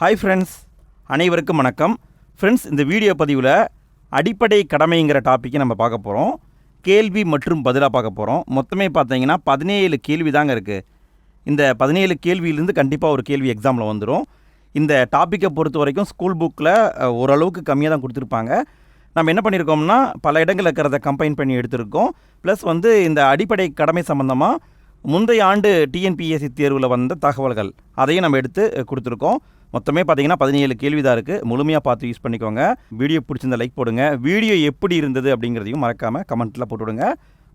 Hi friends அனைவருக்கும் வணக்கம். Friends இந்த வீடியோ பதிவில் அடிப்படை கடமைங்கிற டாப்பிக்கை நம்ம பார்க்க போகிறோம் கேள்வி மற்றும் பதிலாக பார்க்க போகிறோம் மொத்தமே பார்த்தீங்கன்னா பதினேழு கேள்வி தாங்க இருக்குது இந்த பதினேழு கேள்வியிலேருந்து கண்டிப்பாக ஒரு கேள்வி எக்ஸாமில் வந்துடும் இந்த டாப்பிக்கை பொறுத்த வரைக்கும் ஸ்கூல் புக்கில் ஓரளவுக்கு கம்மியாக தான் கொடுத்துருப்பாங்க. நம்ம என்ன பண்ணியிருக்கோம்னா பல இடங்களில் இருக்கிறத கம்பைன் பண்ணி எடுத்திருக்கோம். ப்ளஸ் வந்து இந்த அடிப்படை கடமை சம்மந்தமாக முந்தைய ஆண்டு டிஎன்பிஎஸ்சி தேர்வில் வந்த தகவல்கள் அதையும் நம்ம எடுத்து கொடுத்துருக்கோம். மொத்தமே பார்த்தீங்கன்னா பதினேழு கேள்வி தான் இருக்குது முழுமையாக பார்த்து யூஸ் பண்ணிக்கோங்க. வீடியோ பிடிச்சிருந்த லைக் போடுங்க. வீடியோ எப்படி இருந்தது அப்படிங்கிறதையும் மறக்காமல் கமெண்ட்டில் போட்டு விடுங்க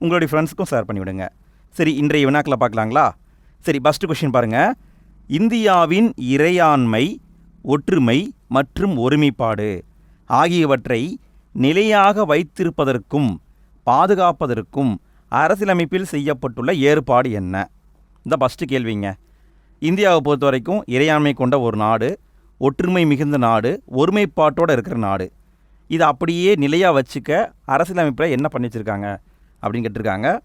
உங்களுடைய ஃப்ரெண்ட்ஸுக்கும் ஷேர் பண்ணிவிடுங்க. சரி இன்றைய வினாக்களை பார்க்கலாங்களா? சரி ஃபஸ்ட்டு கொஷின் பாருங்கள் இந்தியாவின் இறையாண்மை ஒற்றுமை மற்றும் ஒருமைப்பாடு ஆகியவற்றை நிலையாக வைத்திருப்பதற்கும் பாதுகாப்பதற்கும் அரசியலமைப்பில் செய்யப்பட்டுள்ள ஏற்பாடு என்ன? இந்த ஃபஸ்ட்டு கேள்விங்க. இந்தியாவை பொறுத்த வரைக்கும் இறையாண்மை கொண்ட ஒரு நாடு ஒற்றுமை மிகுந்த நாடு ஒருமைப்பாட்டோடு இருக்கிற நாடு. இதை அப்படியே நிலையாக வச்சுக்க அரசியலமைப்பில் என்ன பண்ணி வச்சுருக்காங்க அப்படின்னு கேட்டிருக்காங்க.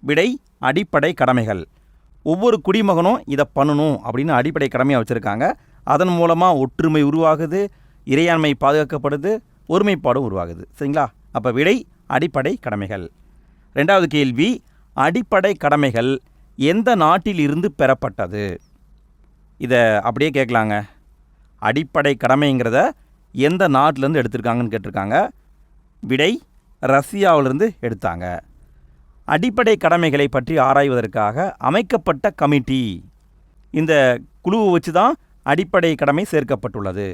விடை அடிப்படை கடமைகள். ஒவ்வொரு குடிமகனும் இதை பண்ணணும் அப்படின்னு அடிப்படை கடமையாக வச்சுருக்காங்க. அதன் மூலமாக ஒற்றுமை உருவாகுது இறையாண்மை பாதுகாக்கப்படுது ஒருமைப்பாடும் உருவாகுது. சரிங்களா? அப்போ விடை அடிப்படை கடமைகள். ரெண்டாவது கேள்வி அடிப்படை கடமைகள். எந்த நாட்டில் இருந்து பெறப்பட்டது? இதை அப்படியே கேட்கலாங்க அடிப்படை கடமைங்கிறத எந்த நாட்டிலேருந்து எடுத்திருக்காங்கன்னு கேட்டிருக்காங்க. விடை ரஷ்யாவிலிருந்து எடுத்தாங்க. அடிப்படை கடமைகளை பற்றி ஆராய்வதற்காக அமைக்கப்பட்ட கமிட்டி. இந்த குழுவை வச்சு தான் அடிப்படை கடமை சேர்க்கப்பட்டுள்ளது.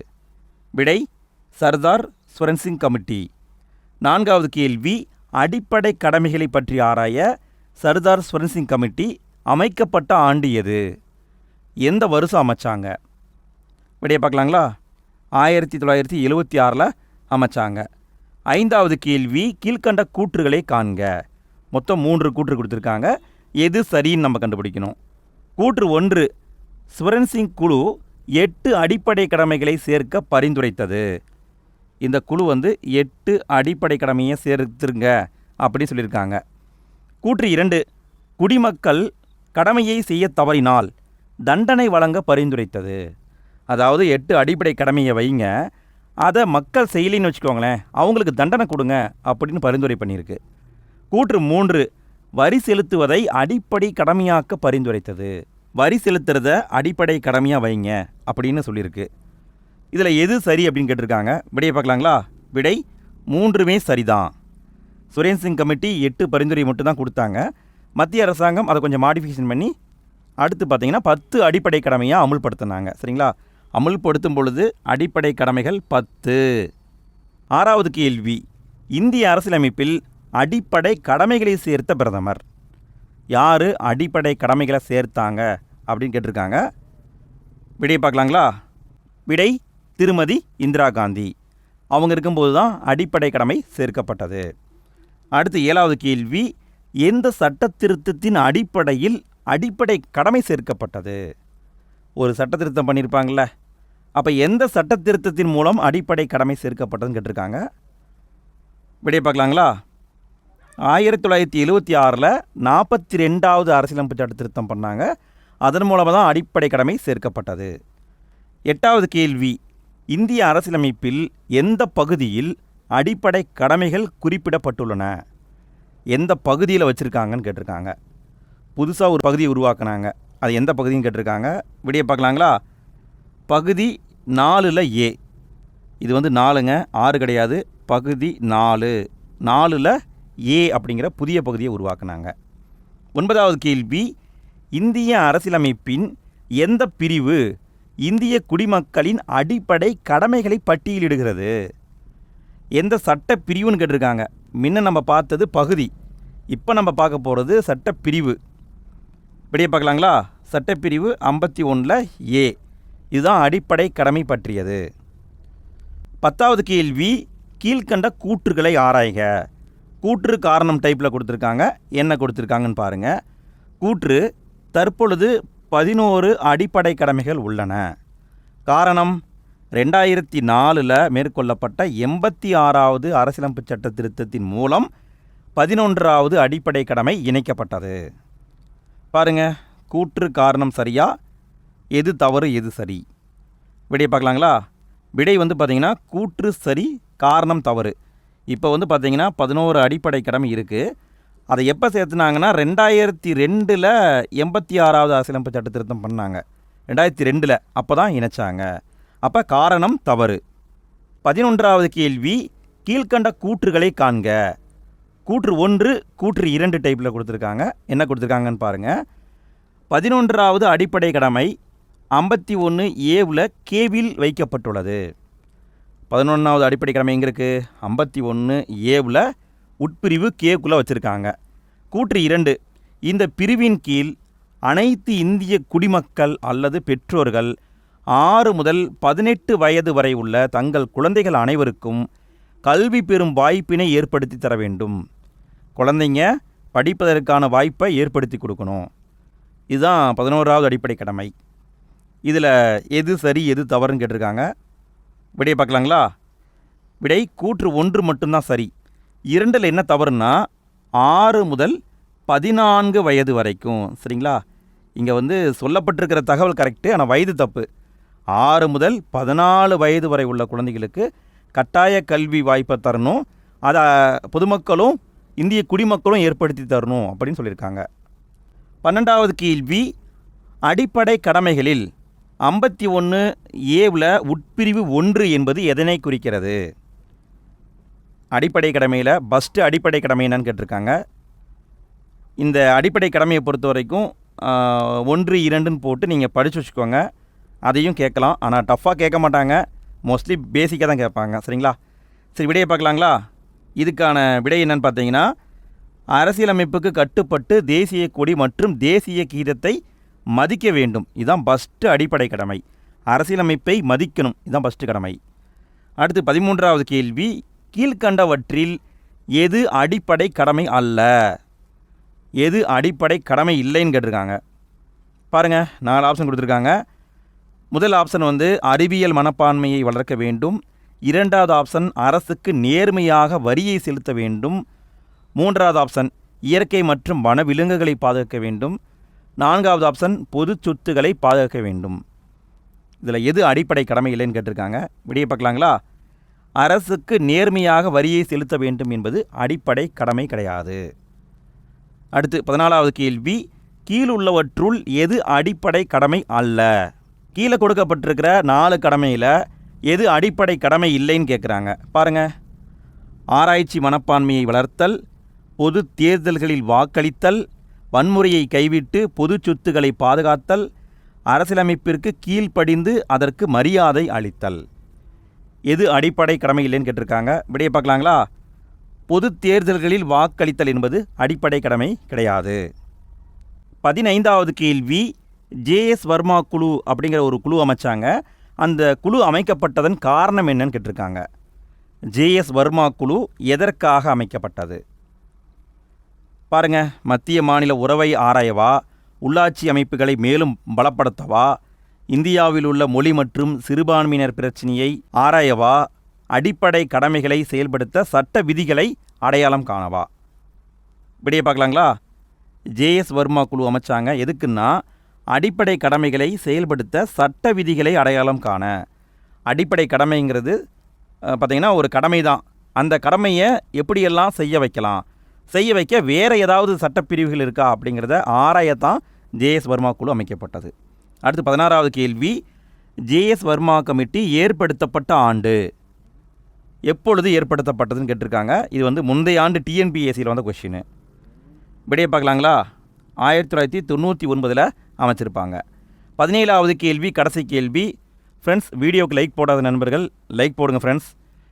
விடை சர்தார் சுரன்சிங் கமிட்டி. நான்காவது கேள்வி அடிப்படை கடமைகளை பற்றி ஆராய சர்தார் சுரன்சிங் கமிட்டி அமைக்கப்பட்ட ஆண்டு எது? எந்த வருஷம் அமைச்சாங்க? விடைய பார்க்கலாங்களா? ஆயிரத்தி தொள்ளாயிரத்தி எழுவத்தி ஆறில் அமைச்சாங்க. ஐந்தாவது கேள்வி கீழ்கண்ட கூற்றுகளை காண்க. மொத்தம் மூன்று கூற்று கொடுத்துருக்காங்க. எது சரின்னு நம்ம கண்டுபிடிக்கணும். கூற்று ஒன்று சுவரன் சிங் குழு எட்டு அடிப்படை கடமைகளை சேர்க்க பரிந்துரைத்தது. இந்த குழு வந்து எட்டு அடிப்படை கடமையை சேர்த்துருங்க அப்படின்னு சொல்லியிருக்காங்க. கூற்று இரண்டு குடிமக்கள் கடமையை செய்ய தவறினால் தண்டனை வழங்க பரிந்துரைத்தது. அதாவது எட்டு அடிப்படை கடமையை வைங்க. அதை மக்கள் செயலின்னு வச்சுக்கோங்களேன் அவங்களுக்கு தண்டனை கொடுங்க அப்படின்னு பரிந்துரை பண்ணியிருக்கு. கூற்று மூன்று வரி செலுத்துவதை அடிப்படை கடமையாக்க பரிந்துரைத்தது. வரி செலுத்துறத அடிப்படை கடமையாக வைங்க அப்படின்னு சொல்லியிருக்கு. இதில் எது சரி அப்படின்னு கேட்டிருக்காங்க. விடையை பார்க்கலாங்களா? விடை மூன்றுமே சரிதான். சுரேன் சிங் கமிட்டி எட்டு பரிந்துரை மட்டும்தான் கொடுத்தாங்க. மத்திய அரசாங்கம் அதை கொஞ்சம் மாடிஃபிகேஷன் பண்ணி அடுத்து பார்த்தீங்கன்னா பத்து அடிப்படை கடமையாக அமுல்படுத்தினாங்க. சரிங்களா? அமுல்படுத்தும் பொழுது அடிப்படை கடமைகள் பத்து. ஆறாவது கேள்வி இந்திய அரசியலமைப்பில் அடிப்படை கடமைகளை சேர்த்த பிரதமர். யார் அடிப்படை கடமைகளை சேர்த்தாங்க அப்படின்னு கேட்டிருக்காங்க. விடையை பார்க்கலாங்களா? விடை திருமதி இந்திரா காந்தி. அவங்க இருக்கும்போது தான் அடிப்படை கடமை சேர்க்கப்பட்டது. அடுத்து ஏழாவது கேள்வி எந்த சட்ட திருத்தத்தின் அடிப்படையில் அடிப்படை கடமை சேர்க்கப்பட்டது? ஒரு சட்ட திருத்தம் அப்போ எந்த சட்ட திருத்தத்தின் மூலம் அடிப்படை கடமை சேர்க்கப்பட்டதுன்னு கேட்டிருக்காங்க. விடைய பார்க்கலாங்களா? ஆயிரத்தி தொள்ளாயிரத்தி எழுபத்தி ஆறில் நாற்பத்தி ரெண்டாவது அரசியலமைப்பு சட்ட திருத்தம் பண்ணாங்க. அதன் மூலமாக தான் அடிப்படை கடமை சேர்க்கப்பட்டது. எட்டாவது கேள்வி. இந்திய அரசியலமைப்பில் எந்த பகுதியில் அடிப்படை கடமைகள் குறிப்பிடப்பட்டுள்ளன? எந்த பகுதியில் வச்சுருக்காங்கன்னு கேட்டிருக்காங்க. புதுசாக ஒரு பகுதியை உருவாக்குனாங்க. அது எந்த பகுதின்னு கேட்டிருக்காங்க. விடிய பார்க்கலாங்களா? பகுதி நாலில் ஏ. இது வந்து நாலுங்க. ஆறு கிடையாது. பகுதி நாலு. நாலில் ஏ அப்படிங்கிற புதிய பகுதியை உருவாக்குனாங்க. ஒன்பதாவது கேள்வி இந்திய அரசியலமைப்பின் எந்த பிரிவு இந்திய குடிமக்களின் அடிப்படை கடமைகளை பட்டியலிடுகிறது? எந்த சட்ட பிரிவுன்னு கேட்டிருக்காங்க. முன்ன நம்ம பார்த்தது பகுதி. இப்போ நம்ம பார்க்க போகிறது சட்ட பிரிவு பார்க்கலாங்களா? சட்டப்பிரிவு ஐம்பத்தி ஒன்றில் ஏ. இதுதான் அடிப்படை கடமை பற்றியது. பத்தாவது கேள்வி கீழ்க்கண்ட கூற்றுகளை ஆராய்க. கூற்று காரணம் டைப்பில் கொடுத்துருக்காங்க. என்ன கொடுத்துருக்காங்கன்னு பாருங்கள் கூற்று தற்பொழுது பதினோரு அடிப்படை கடமைகள் உள்ளன. காரணம் ரெண்டாயிரத்தி நாலில் மேற்கொள்ளப்பட்ட எண்பத்தி ஆறாவது அரசியலமைப்பு சட்ட திருத்தத்தின் மூலம் பதினொன்றாவது அடிப்படை கடமை இணைக்கப்பட்டது. பாருங்க கூற்று காரணம் சரியா எது தவறு எது சரி? விடையை பார்க்கலாங்களா? விடை வந்து பார்த்திங்கன்னா கூற்று சரி காரணம் தவறு. இப்போ வந்து பார்த்திங்கன்னா பதினோரு அடிப்படை கடமை இருக்குது அதை எப்போ சேர்த்துனாங்கன்னா ரெண்டாயிரத்தி ரெண்டில் எண்பத்தி ஆறாவது அரசியலமைப்பு சட்ட திருத்தம் பண்ணாங்க. ரெண்டாயிரத்தி ரெண்டில் அப்போ தான் இணைச்சாங்க. அப்போ காரணம் தவறு. பதினொன்றாவது கேள்வி கீழ்க்கண்ட கூற்றுகளை காண்க. கூற்று ஒன்று கூற்று இரண்டு டைப்பில் கொடுத்துருக்காங்க. என்ன கொடுத்துருக்காங்கன்னு பாருங்கள் பதினொன்றாவது அடிப்படை கடமை ஐம்பத்தி ஒன்று ஏவில் கேவில் வைக்கப்பட்டுள்ளது. பதினொன்றாவது அடிப்படை கடமை எங்கே இருக்குது ஐம்பத்தி ஒன்று ஏவில் உட்பிரிவு கேக்குள்ளே வச்சுருக்காங்க. கூற்று இரண்டு இந்த பிரிவின் கீழ் அனைத்து இந்திய குடிமக்கள் அல்லது பெற்றோர்கள் ஆறு முதல் பதினெட்டு வயது வரை உள்ள தங்கள் குழந்தைகள் அனைவருக்கும் கல்வி பெறும் வாய்ப்பினை ஏற்படுத்தி தர வேண்டும். குழந்தைங்க படிப்பதற்கான வாய்ப்பை ஏற்படுத்தி கொடுக்கணும். இதுதான் பதினோராவது அடிப்படை கடமை. இதில் எது சரி எது தவறுன்னு கேட்டிருக்காங்க. விடையை பார்க்கலாங்களா? விடை கூற்று ஒன்று மட்டும்தான் சரி. இரண்டில் என்ன தவறுனா ஆறு முதல் பதினான்கு வயது வரைக்கும். சரிங்களா? இங்கே வந்து சொல்லப்பட்டிருக்கிற தகவல் கரெக்டு ஆனால் வயது தப்பு. ஆறு முதல் பதினாலு வயது வரை உள்ள குழந்தைகளுக்கு கட்டாய கல்வி வாய்ப்பை தரணும். அதை பொதுமக்களும் இந்திய குடிமக்களும் ஏற்படுத்தி தரணும் அப்படின்னு சொல்லியிருக்காங்க. பன்னெண்டாவது கேள்வி அடிப்படை கடமைகளில் ஐம்பத்தி ஒன்று ஏவில் உட்பிரிவு ஒன்று என்பது எதனை குறிக்கிறது? அடிப்படை கடமையில் ஃபஸ்ட்டு அடிப்படை கடமை என்னன்னு கேட்டிருக்காங்க. இந்த அடிப்படை கடமையை பொறுத்த வரைக்கும் ஒன்று இரண்டுன்னு போட்டு நீங்கள் படித்து வச்சுக்கோங்க. அதையும் கேட்கலாம். ஆனால் டஃப்பாக கேட்க மாட்டாங்க. மோஸ்ட்லி பேசிக்காக தான் கேட்பாங்க. சரிங்களா? சரி விடையை பார்க்கலாங்களா? இதுக்கான விடை என்னன்னு பார்த்தீங்கன்னா அரசியலமைப்புக்கு கட்டுப்பட்டு தேசிய கொடி மற்றும் தேசிய கீதத்தை மதிக்க வேண்டும். இதுதான் ஃபஸ்ட்டு அடிப்படை கடமை. அரசியலமைப்பை மதிக்கணும். இதுதான் ஃபஸ்ட்டு கடமை. அடுத்து பதிமூன்றாவது கேள்வி கீழ்கண்டவற்றில் எது அடிப்படை கடமை அல்ல? எது அடிப்படை கடமை இல்லைன்னு கேட்டிருக்காங்க. பாருங்கள் நாலு ஆப்ஷன் கொடுத்துருக்காங்க. முதல் ஆப்ஷன் வந்து அறிவியல் மனப்பான்மையை வளர்க்க வேண்டும். இரண்டாவது ஆப்ஷன் அரசுக்கு நேர்மையாக வரியை செலுத்த வேண்டும். மூன்றாவது ஆப்ஷன் இயற்கை மற்றும் வனவிலங்குகளை பாதுகாக்க வேண்டும். நான்காவது ஆப்ஷன் பொது சொத்துக்களை பாதுகாக்க வேண்டும். இதில் எது அடிப்படை கடமை இல்லைன்னு கேட்டிருக்காங்க. விடிய பார்க்கலாங்களா? அரசுக்கு நேர்மையாக வரியை செலுத்த வேண்டும் என்பது அடிப்படை கடமை கிடையாது. அடுத்து பதினாலாவது கேள்வி கீழுள்ளவற்றுள் எது அடிப்படை கடமை அல்ல? கீழே கொடுக்கப்பட்டிருக்கிற நாலு கடமையில் எது அடிப்படை கடமை இல்லைன்னு கேட்குறாங்க பாருங்க. ஆராய்ச்சி மனப்பான்மையை வளர்த்தல் பொது தேர்தல்களில் வாக்களித்தல் வன்முறையை கைவிட்டு பொது சொத்துக்களை பாதுகாத்தல் அரசியலமைப்பிற்கு கீழ்ப்படிந்து அதற்கு மரியாதை அளித்தல். எது அடிப்படை கடமை இல்லைன்னு கேட்டிருக்காங்க. விடைய பார்க்கலாங்களா? பொது தேர்தல்களில் வாக்களித்தல் என்பது அடிப்படை கடமை கிடையாது. பதினைந்தாவது கேள்வி ஜேஎஸ் வர்மா குழு அப்படிங்கிற ஒரு குழு அமைச்சாங்க. அந்த குழு அமைக்கப்பட்டதன் காரணம் என்னன்னு கேட்டிருக்காங்க. ஜேஎஸ் வர்மா குழு எதற்காக அமைக்கப்பட்டது? பாருங்க மத்திய மாநில உறவை ஆராயவா? உள்ளாட்சி அமைப்புகளை மேலும் பலப்படுத்தவா? இந்தியாவில் உள்ள மொழி மற்றும் சிறுபான்மையினர் பிரச்சினையை ஆராயவா? அடிப்படை கடமைகளை செயல்படுத்த சட்ட விதிகளை அடையாளம் காணவா? இப்படியே பார்க்கலாங்களா? ஜேஎஸ் வர்மா குழு அமைச்சாங்க. எதுக்குன்னா அடிப்படை கடமைகளை செயல்படுத்த சட்ட விதிகளை அடையாளம் காண. அடிப்படை கடமைங்கிறது பார்த்திங்கன்னா ஒரு கடமை தான். அந்த கடமையை எப்படியெல்லாம் செய்ய வைக்கலாம்? செய்ய வைக்க வேறு ஏதாவது சட்டப்பிரிவுகள் இருக்கா அப்படிங்கிறத ஆராயத்தான் ஜேஎஸ் வர்மா குழு அமைக்கப்பட்டது. அடுத்து பதினாறாவது கேள்வி ஜேஎஸ் வர்மா கமிட்டி ஏற்படுத்தப்பட்ட ஆண்டு. எப்பொழுது ஏற்படுத்தப்பட்டதுன்னு கேட்டிருக்காங்க. இது வந்து முந்தைய ஆண்டு டிஎன்பிஎஸ்சியில் வந்த கொஷின் விடையை பார்க்கலாங்களா? ஆயிரத்தி தொள்ளாயிரத்தி தொண்ணூற்றி ஒன்பதில் அமைச்சிருப்பாங்க. பதினேழாவது கேள்வி கடைசி கேள்வி. ஃப்ரெண்ட்ஸ் வீடியோக்கு லைக் போடாத நண்பர்கள் லைக் போடுங்க ஃப்ரெண்ட்ஸ்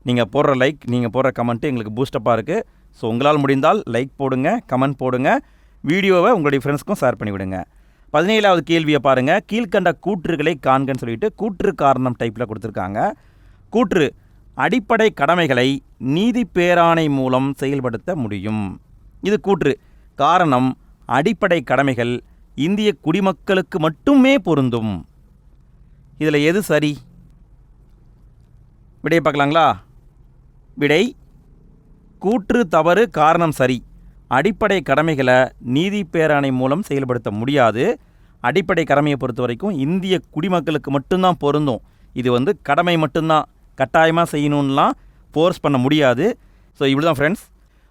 நீங்கள் போடுற லைக் நீங்கள் போடுற கமெண்ட்டு எங்களுக்கு பூஸ்டப்பாக இருக்குது ஸோ உங்களால் முடிந்தால் லைக் போடுங்க கமெண்ட் போடுங்க. வீடியோவை உங்களுடைய ஃப்ரெண்ட்ஸ்க்கும் ஷேர் பண்ணிவிடுங்க. பதினேழாவது கேள்வியை பாருங்கள் கீழ்க்கண்ட கூற்றுகளை காண்கன்னு சொல்லிட்டு கூற்று காரணம் டைப்பில் கொடுத்துருக்காங்க. கூற்று அடிப்படை கடமைகளை நீதி பேராணை மூலம் செயல்படுத்த முடியும். இது கூற்று காரணம் அடிப்படை கடமைகள் இந்திய குடிமக்களுக்கு மட்டுமே பொருந்தும். இதில் எது சரி? விடையை பார்க்கலாங்களா? விடை கூற்று தவறு காரணம் சரி. அடிப்படை கடமைகளை நீதி பேராணை மூலம் செயல்படுத்த முடியாது. அடிப்படை கடமையை பொறுத்த வரைக்கும் இந்திய குடிமக்களுக்கு மட்டும்தான் பொருந்தும். இது வந்து கடமை மட்டும்தான். கட்டாயமாக செய்யணும்லாம் ஃபோர்ஸ் பண்ண முடியாது. ஸோ இப்படி தான் ஃப்ரெண்ட்ஸ்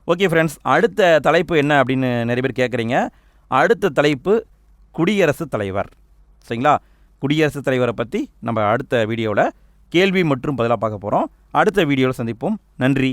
ஓகே ஃப்ரெண்ட்ஸ் அடுத்த தலைப்பு என்ன அப்படின்னு நிறைய பேர் கேட்குறீங்க. அடுத்த தலைப்பு குடியரசுத் தலைவர். சரிங்களா? குடியரசுத் தலைவரை பற்றி நம்ம அடுத்த வீடியோவில் கேள்வி மற்றும் பதிலாக பார்க்க போகிறோம் அடுத்த வீடியோவில் சந்திப்போம். நன்றி.